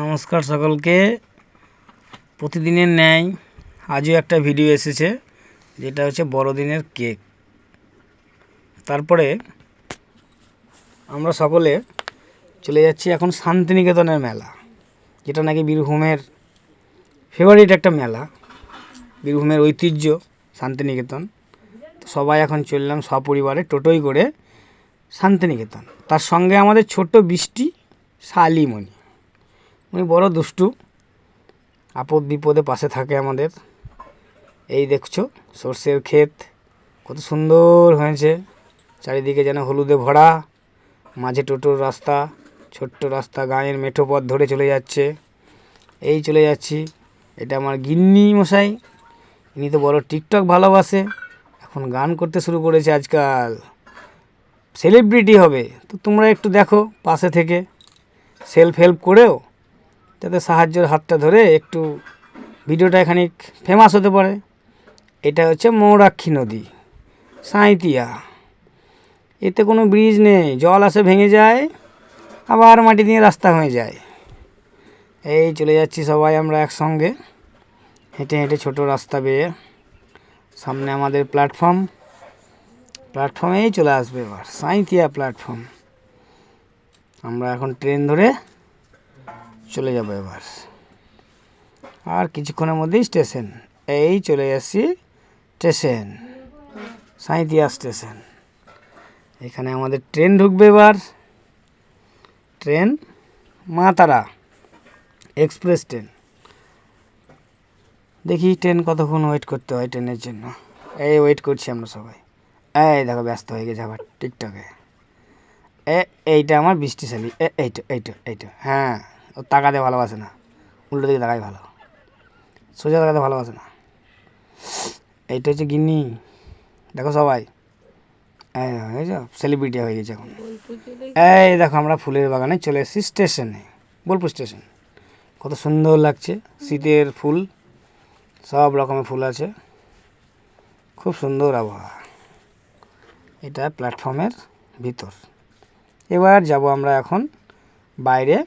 নমস্কার সকলকে। প্রতিদিনের ন্যায় আজও একটা ভিডিও এসেছে, যেটা হচ্ছে বড়দিনের কেক। তারপরে আমরা সকলে চলে যাচ্ছি এখন শান্তিনিকেতনের মেলা, যেটা নাকি বীরভূমের ফেভারিট একটা মেলা, বীরভূমের ঐতিহ্য, শান্তিনিকেতন। সবাই এখন চললাম সপরিবারে টোটোই করে শান্তিনিকেতন। তার সঙ্গে আমাদের ছোট্ট বৃষ্টি শালিমণি। উনি বড় দুষ্টু। আপদ বিপদে পাশে থাকে আমাদের। এই দেখছ, সর্ষের ক্ষেত, কত সুন্দর হয়েছে। চারিদিকে যেন হলুদে ভরা, মাঝে টোটোর রাস্তা, ছোট্ট রাস্তা, গাঁয়ের মেঠো পথ ধরে চলে যাচ্ছে। এই চলে যাচ্ছি, এটা আমার গিন্নি মশাই। ইনি তো বড় টিকটক ভালোবাসে, এখন গান করতে শুরু করেছে আজকাল। সেলিব্রিটি হবে, তো তোমরা একটু দেখো পাশে থেকে। সেলফ হেল্প করেও যাতে সাহায্যের হাতটা ধরে একটু ভিডিওটা এখানে ফেমাস হতে পারে। এটা হচ্ছে মৌরাক্ষী নদী সাঁইতিয়া এতে কোনো ব্রিজ নেই, জল আসে ভেঙে যায়, আবার মাটি দিয়ে রাস্তা হয়ে যায়। এই চলে যাচ্ছি সবাই আমরা একসঙ্গে। হেঁটে হেঁটে ছোট রাস্তা বেয়ে সামনে আমাদের প্ল্যাটফর্ম প্ল্যাটফর্মেই চলে আসবে এবার সাঁইতিয়া প্ল্যাটফর্ম আমরা এখন ট্রেন ধরে চলে যাব এবার। আর কিছুক্ষণের মধ্যেই স্টেশন। এই চলে যাচ্ছি স্টেশন সাঁইতিয়া স্টেশন। এখানে আমাদের ট্রেন ঢুকবে এবার। Train Maa Tara express train. দেখি ট্রেন কতক্ষণ ওয়েট করতে হয় ট্রেনের জন্য। এই ওয়েট করছি আমরা সবাই। এই দেখো ব্যস্ত হয়ে গেছে আবার টিকটকে। এ, এইটা আমার বৃষ্টিশালী। এইটা এইটা এইটা হ্যাঁ। ও তাকাতে ভালোবাসে না। উল্টো দিকে তাকাই ভালো। সোজা তাকাতে ভালোবাসে না। এইটা হচ্ছে গিন্নি। দেখো সবাই। সেলিব্রিটি হয়ে গেছে এখন। এই দেখো আমরা ফুলের বাগানে চলে এসেছি স্টেশনে, বোলপুর স্টেশন। কত সুন্দর লাগছে, শীতের ফুল, সব রকমের ফুল আছে। খুব সুন্দর আবহাওয়া। এটা প্ল্যাটফর্মের ভিতর। এবার যাব আমরা এখন বাইরে।